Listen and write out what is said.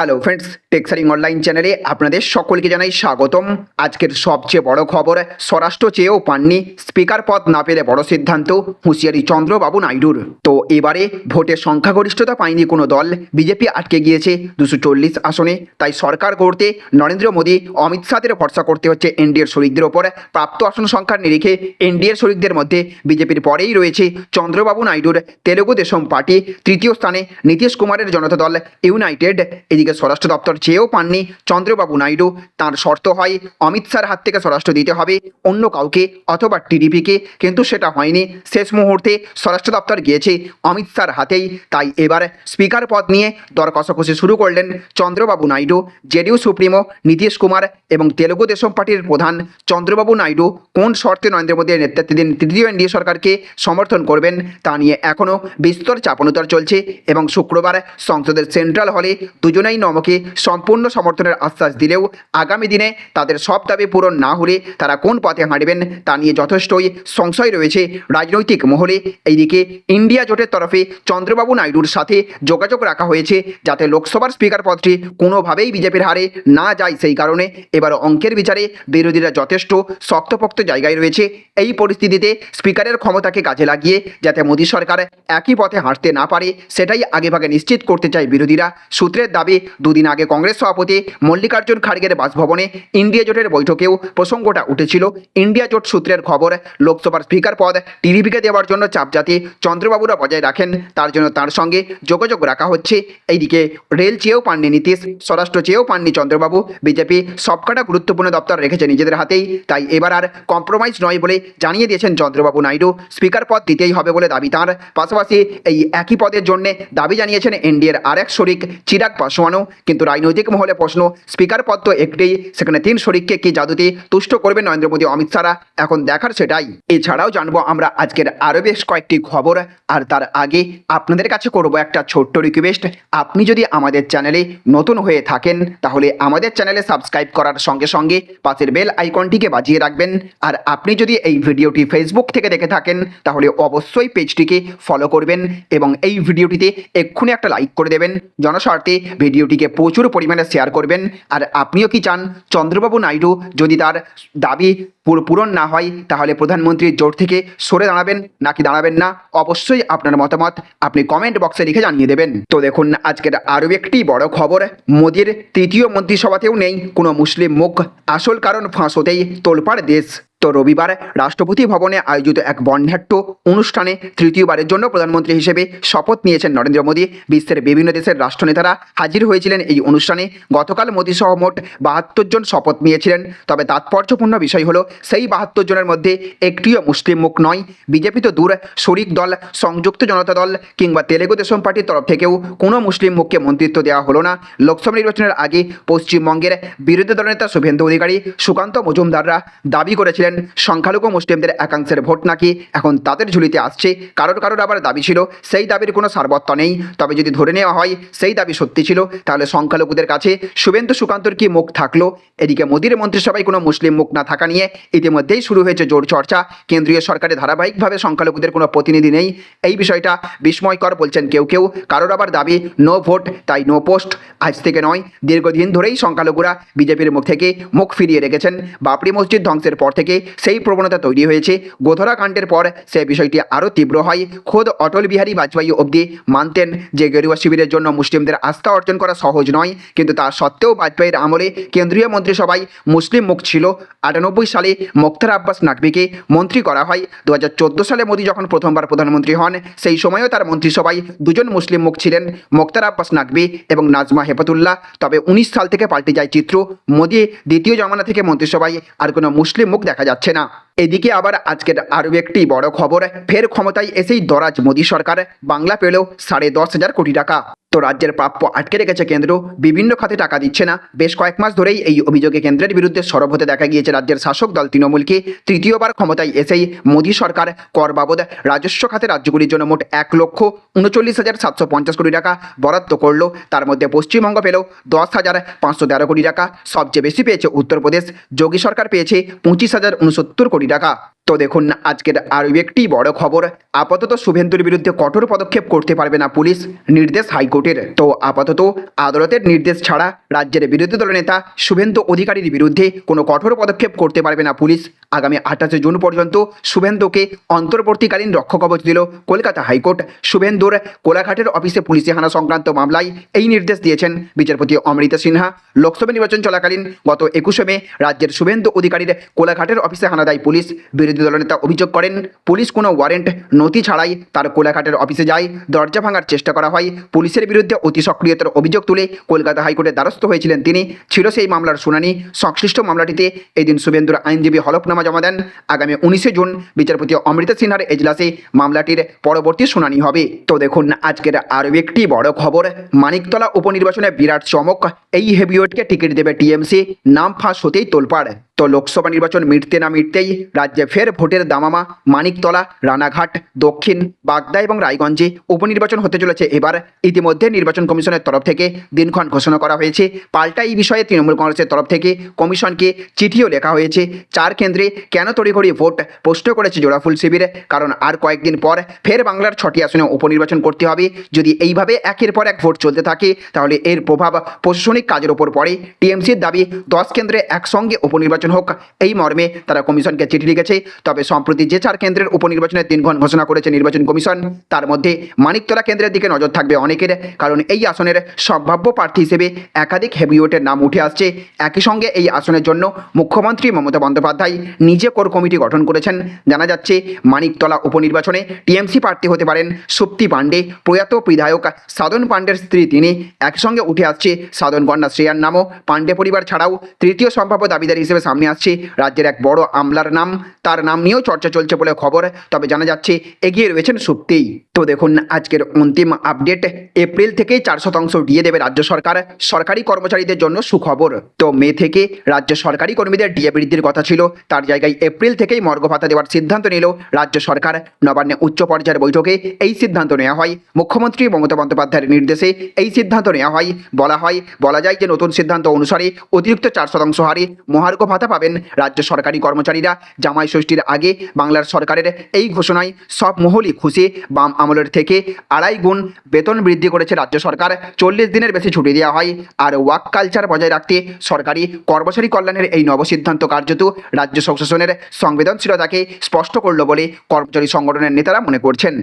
Hello friends টেক্সারিং online চ্যানেলে আপনাদের সকলকে জানাই স্বাগতম। আজকের সবচেয়ে বড় খবর, স্বরাষ্ট্র চেয়েও পাননি, স্পিকার পদ না পেলে বড় সিদ্ধান্ত, হুঁশিয়ারি চন্দ্রবাবু নাইডুর। তো এবারে ভোটের সংখ্যাগরিষ্ঠতা পায়নি কোনো দল, বিজেপি আটকে গিয়েছে দুশো চল্লিশ আসনে। তাই সরকার করতে নরেন্দ্র মোদী, অমিত শাহের ভরসা করতে হচ্ছে এনডিএর শরিকদের ওপর। প্রাপ্ত আসন সংখ্যার নিরিখে এনডিএর শরিকদের মধ্যে বিজেপির পরেই রয়েছে চন্দ্রবাবু নাইডুর। তেলুগু দেশম পার্টি তৃতীয় স্থানে নীতিশ কুমারের জনতা দল, ইউনাইটেড। এদিকে স্বরাষ্ট্র দপ্তর চেয়েও পাননি। চন্দ্রবাবু নাইডু, তার শর্ত হয় অমিত শাহর হাত থেকে স্বরাষ্ট্র দিতে হবে, অন্য কাউকে অথবা টিডিপিকে, কিন্তু সেটা হয়নি। শেষ মুহূর্তে স্বরাষ্ট্র দপ্তর গিয়েছে অমিত শাহর হাতেই, তাই এবার স্পিকার পদ নিয়ে দর কষাকষি শুরু করলেন চন্দ্রবাবু নাইডু জেডিউ সুপ্রিমো নীতিশ কুমার এবং তেলুগু দেশম পার্টির প্রধান চন্দ্রবাবু নাইডু কোন শর্তে নরেন্দ্র মোদীর নেতৃত্বাধীন তৃতীয় এনডিএ সরকারকে সমর্থন করবেন তা নিয়ে এখনও বিস্তর চাপানুতর চলছে এবং শুক্রবার সংসদের সেন্ট্রাল হলে দুজনেই নমকে সম্পূর্ণ সমর্থনের আশ্বাস দিলেও আগামী দিনে তাদের সব দাবি পূরণ না হলে তারা কোন পথে হাঁটবেন তা নিয়ে যথেষ্টই সংশয় রয়েছে রাজনৈতিক মহলে। এইদিকে ইন্ডিয়া জোটের তরফে চন্দ্রবাবু নাইডুর সাথে যোগাযোগ রাখা হয়েছে যাতে লোকসভার স্পিকার পদটি কোনোভাবেই বিজেপির হারে না যায় সেই কারণে এবার অঙ্কের বিচারে বিরোধীরা যথেষ্ট শক্তপোক্ত জায়গায় রয়েছে। এই পরিস্থিতিতে স্পিকারের ক্ষমতাকে কাজে লাগিয়ে যাতে মোদী সরকার একই পথে হাঁটতে না পারে, সেটাই আগেভাগে নিশ্চিত করতে চায় বিরোধীরা। সূত্রের দাবি দুদিন আগে কংগ্রেস সভাপতি মল্লিকার্জুন খাড়গের বাসভবনে ইন্ডিয়া জোটের বৈঠকেও প্রসঙ্গটা উঠেছিল। ইন্ডিয়া জোট সূত্রের খবর, লোকসভার স্পিকার পদ টিডিপিকে দেওয়ার জন্য চাপ যাতে চন্দ্রবাবুরা বজায় রাখেন। তার জন্য তার সঙ্গে যোগাযোগ রাখা হচ্ছে। এইদিকে রেল চেয়েও পাননি নীতিশ, স্বরাষ্ট্র চেয়েও পাননি চন্দ্রবাবু। বিজেপি সবকটা গুরুত্বপূর্ণ দপ্তর রেখেছে নিজেদের হাতেই। তাই এবার আর কম্প্রোমাইজ নয় বলে জানিয়ে দিয়েছেন চন্দ্রবাবু নাইডু। স্পিকার পদ দিতেই হবে বলে দাবি তাঁর। পাশাপাশি এই একই পদের জন্য দাবি জানিয়েছেন এনডিএর আরেক শরিক, চিরাগ পাসওয়ানও কিন্তু রাজনৈতিক মহলে প্রশ্ন, স্পিকার পদ তো একটাই সেখানে তিন শরিককে কি জাদুতে তুষ্ট করবেন নরেন্দ্র মোদী, অমিত শাহরা? এখন দেখার সেটাই। এছাড়াও জানব আমরা আজকের আরও বেশ কয়েকটি খবর। আর তার আগে আপনাদের কাছে করব একটা ছোট্ট রিকোয়েস্ট আপনি যদি আমাদের চ্যানেলে নতুন হয়ে থাকেন, তাহলে আমাদের চ্যানেলে সাবস্ক্রাইব করার সঙ্গে সঙ্গে পাশের বেল আইকনটিকে বাজিয়ে রাখবেন। আর আপনি যদি এই ভিডিওটি ফেসবুক থেকে দেখে থাকেন, তাহলে অবশ্যই পেজটিকে ফলো করবেন এবং এই ভিডিওটিতে এক্ষুনি একটা লাইক করে দেবেন। জনস্বার্থে ভিডিওটিকে প্রচুর পরিমাণে শেয়ার করবেন। আর আপনিও কি চান চন্দ্রবাবু নাইডু যদি তার দাবি পুর- পূরণ না হয়, তাহলে প্রধানমন্ত্রীর জোট থেকে সরে দাঁড়াবেন নাকি দাঁড়াবেন না? অবশ্যই আপনার মতামত আপনি কমেন্ট বক্সে লিখে জানিয়ে দেবেন। তো দেখুন, আজকের আরও একটি বড় খবর। মোদির তৃতীয় মন্ত্রিসভাতেও নেই কোনো মুসলিম মুখ। আসল কারণ ফাঁস হতেই তোলপাড় দেশ। তো রবিবার রাষ্ট্রপতি ভবনে আয়োজিত এক বর্ণাঢ্য অনুষ্ঠানে তৃতীয়বারের জন্য প্রধানমন্ত্রী হিসেবে শপথ নিয়েছেন নরেন্দ্র মোদী। বিশ্বের বিভিন্ন দেশের রাষ্ট্রনেতারা হাজির হয়েছিলেন এই অনুষ্ঠানে। গতকাল মোদী সহ মোট বাহাত্তর জন শপথ নিয়েছিলেন। তবে তাৎপর্যপূর্ণ বিষয় হলো, সেই বাহাত্তর জনের মধ্যে একটিও মুসলিম মুখ নয়। বিজেপি তো দূর শরিক দল, সংযুক্ত জনতা দল কিংবা তেলেগু দেশম পার্টির তরফ থেকেও কোনো মুসলিম মুখকে মন্ত্রিত্ব দেওয়া হলো না। লোকসভা নির্বাচনের আগে পশ্চিমবঙ্গের বিরোধী দলনেতা শুভেন্দু অধিকারী, সুকান্ত মজুমদাররা দাবি করেছিলেন সংখ্যালঘু মুসলিমদের একাংশের ভোট নাকি এখন তাদের ঝুলিতে আসছে, কারোর কারোর আবার দাবি ছিল, সেই দাবির কোনো সারবত্য নেই। তবে যদি ধরে নেওয়া হয়, সেই দাবি সত্যি ছিল, তাহলে সংখ্যালঘুদের কাছে শুভেন্দু সুকান্তর কি মুখ থাকল? এদিকে মোদীর মন্ত্রিসভায় কোনো মুসলিম মুখ না থাকা নিয়ে ইতিমধ্যেই শুরু হয়েছে জোর চর্চা। কেন্দ্রীয় সরকারে ধারাবাহিকভাবে সংখ্যালঘুদের কোনো প্রতিনিধি নেই। এই বিষয়টা বিস্ময়কর বলছেন কেউ কেউ, কারোর আবার দাবি, নো ভোট, তাই নো পোস্ট। আজ থেকে নয়, দীর্ঘদিন ধরেই সংখ্যালঘুরা বিজেপির মুখ থেকে মুখ ফিরিয়ে রেখেছেন। বাবরি মসজিদ ধ্বংসের পর থেকে সেই প্রবণতা তৈরি হয়েছে। গোধরা কাণ্ডের পর সে বিষয়টি আরও তীব্র হয়। খোদ অটল বিহারী বাজপেয়ী অবধি মানতেন যে গেরুয়া শিবিরের জন্য মুসলিমদের আস্থা অর্জন করা সহজ নয়। কিন্তু তা সত্ত্বেও বাজপেয়ীর আমলে কেন্দ্রীয় মন্ত্রিসভায় মুসলিম মুখ ছিল। আটানব্বই সালে মোক্তার আব্বাস নাকবিকে মন্ত্রী করা হয়। দু হাজার চোদ্দ সালে মোদী যখন প্রথমবার প্রধানমন্ত্রী হন, সেই সময়ও তার মন্ত্রিসভায় দুজন মুসলিম মুখ ছিলেন, মোক্তার আব্বাস নাকবি এবং নাজমা হেফাতুল্লাহ তবে উনিশ সাল থেকে পাল্টে যায় চিত্র। মোদী দ্বিতীয় জমানা থেকে মন্ত্রিসভায় আর কোনো মুসলিম মুখ দেখা যাচ্ছে না। এদিকে আবার আজকের আরও একটি বড় খবর, ফের ক্ষমতায় এসেই দরাজ মোদী সরকার, বাংলা পেলেও সাড়ে দশ হাজার কোটি টাকা। তো রাজ্যের প্রাপ্য আটকে রেখেছে কেন্দ্র, বিভিন্ন খাতে টাকা দিচ্ছে না। বেশ কয়েক মাস ধরেই এই অভিযোগে কেন্দ্রের বিরুদ্ধে সরব হতে দেখা গিয়েছে রাজ্যের শাসক দল তৃণমূলকে। তৃতীয়বার ক্ষমতায় এসেই মোদী সরকার কর বাবদ রাজস্ব খাতে রাজ্যগুলির জন্য মোট এক লক্ষ উনচল্লিশ হাজার সাতশো পঞ্চাশ কোটি টাকা বরাদ্দ করল। তার মধ্যে পশ্চিমবঙ্গ পেল দশ হাজার পাঁচশো তেরো কোটি টাকা, সবচেয়ে বেশি পেয়েছে উত্তরপ্রদেশ। যোগী সরকার পেয়েছে পঁচিশ হাজার উনসত্তর কোটি টাকা তো দেখুন, আজকের আরও একটি বড় খবর। আপাতত শুভেন্দুর বিরুদ্ধে কঠোর পদক্ষেপ করতে পারবে না পুলিশ, নির্দেশ হাইকোর্টের। তো আপাতত আদালতের নির্দেশ ছাড়া রাজ্যের বিরোধী দলের নেতা শুভেন্দু অধিকারীর বিরুদ্ধে কোনো কঠোর পদক্ষেপ করতে পারবে না পুলিশ। আগামী আঠাশে জুন পর্যন্ত শুভেন্দুকে অন্তর্বর্তীকালীন রক্ষকবচ দিল কলকাতা হাইকোর্ট। শুভেন্দুর কোলাঘাটের অফিসে পুলিশে হানা সংক্রান্ত মামলায় এই নির্দেশ দিয়েছেন বিচারপতি অমৃতা সিনহা। লোকসভা নির্বাচন চলাকালীন গত একুশে মে রাজ্যের শুভেন্দু অধিকারীর কোলাঘাটের অফিসে হানা দেয় পুলিশ। বিরোধী দলনেতা অভিযোগ করেন, পুলিশ কোনো ওয়ারেন্ট নথি ছাড়াই তার কোলাঘাটের অফিসে যায়। দরজা ভাঙার চেষ্টা করা হয়। পুলিশের বিরুদ্ধে অতি সক্রিয়তার অভিযোগ তুলে কলকাতা হাইকোর্টের দ্বারস্থ হয়েছিলেন তিনি। ছিল সেই মামলার শুনানি। সংশ্লিষ্ট মামলাটিতে এদিন শুভেন্দুর আইনজীবী হলফনামা জমা দেন। আগামী উনিশে জুন বিচারপতি অমৃতা সিনহার এজলাসে মামলাটির পরবর্তী শুনানি হবে। তো দেখুন আজকের আরও একটি বড় খবর। মানিকতলা উপনির্বাচনে বিরাট চমক। এই হেভিওয়েটকে টিকিট দেবে টিএমসি। নাম ফাঁস হতেই তোলপাড়। তো লোকসভা নির্বাচন মিটতে না মিটতেই রাজ্যে ফের ভোটের দামামা, মানিকতলা, রানাঘাট, দক্ষিণ, বাগদা এবং রায়গঞ্জে উপনির্বাচন হতে চলেছে। এবার ইতিমধ্যে নির্বাচন কমিশনের তরফ থেকে দিনক্ষণ ঘোষণা করা হয়েছে। পাল্টা এই বিষয়ে তৃণমূল কংগ্রেসের তরফ থেকে কমিশনকে চিঠিও লেখা হয়েছে। চার কেন্দ্রে কেন তড়িঘড়ি ভোট প্রশ্ন করেছে জোড়াফুল শিবির? কারণ আর কয়েকদিন পর ফের বাংলার ছটি আসনে উপনির্বাচন করতে হবে। যদি এইভাবে একের পর এক ভোট চলতে থাকে, তাহলে এর প্রভাব প্রশাসনিক কাজের ওপর পড়ে। টিএমসির দাবি, দশ কেন্দ্রে একসঙ্গে উপনির্বাচন হোক। এই মর্মে তারা কমিশনকে চিঠি লিখেছে। তবে সম্প্রতি যে চার কেন্দ্রের উপনির্বাচনের দিনক্ষণ ঘোষণা করেছে নির্বাচন কমিশন, তার মধ্যে মানিকতলা কেন্দ্রের দিকে নজর থাকবে অনেকের, কারণ এই আসনের সম্ভাব্য প্রার্থী হিসেবে একাধিক হেভিওয়েটের নাম উঠে আসছে। একই সঙ্গে এই আসনের জন্য মুখ্যমন্ত্রী মমতা বন্দ্যোপাধ্যায় নিজে কোর কমিটি গঠন করেছেন। জানা যাচ্ছে, মানিকতলা উপনির্বাচনে টিএমসি প্রার্থী হতে পারেন সুপ্তি পাণ্ডে। প্রয়াত বিধায়ক সাধন পাণ্ডের স্ত্রী তিনি একসঙ্গে উঠে আসছে সাধন কন্যা শ্রেয়ার নামও। পাণ্ডে পরিবার ছাড়াও তৃতীয় সম্ভাব্য দাবিদার হিসেবে সামনে আসছে। রাজ্যের এক বড় আমলার নাম, তার নাম নিয়েও চর্চা চলছে বলে খবর, তবে জানা যাচ্ছে এগিয়ে রয়েছেন সুপ্তিই তো দেখুন, আজকের অন্তিম আপডেট, এপ্রিল থেকেই চার শতাংশ দিয়ে দেবে রাজ্য সরকার, সরকারি কর্মচারীদের জন্য সুখবর। তো মে থেকে রাজ্য সরকারি কর্মীদের ডিএ বৃদ্ধির কথা ছিল, তার জায়গায় এপ্রিল থেকেই মর্গ ভাতা দেওয়ার সিদ্ধান্ত নিল রাজ্য সরকার। নবান্নে উচ্চ পর্যায়ের বৈঠকে এই সিদ্ধান্ত নেওয়া হয়। মুখ্যমন্ত্রী মমতা বন্দ্যোপাধ্যায়ের নির্দেশে এই সিদ্ধান্ত নেওয়া হয়। বলা হয়, বলা যায় যে নতুন সিদ্ধান্ত অনুসারে অতিরিক্ত চার শতাংশ হারে মহার্ঘ ভাতা পাবেন। রাজ্য সরকারি কর্মচারীরা জামাই ষষ্ঠীর আগে বাংলার সরকারের এই ঘোষণায় সব মহলই খুশি। বাম আমলের থেকে আড়াই গুণ বেতন বৃদ্ধি করেছে রাজ্য সরকার। চল্লিশ দিনের বেশি ছুটি দেওয়া হয়। আর ওয়াক কালচার বজায় রাখতে সরকারি কর্মচারী কল্যাণের এই নবসিদ্ধান্ত কার্যত রাজ্য সংশাসনের সংবেদনশীলতাকে স্পষ্ট করল বলে কর্মচারী সংগঠনের নেতারা মনে করছেন।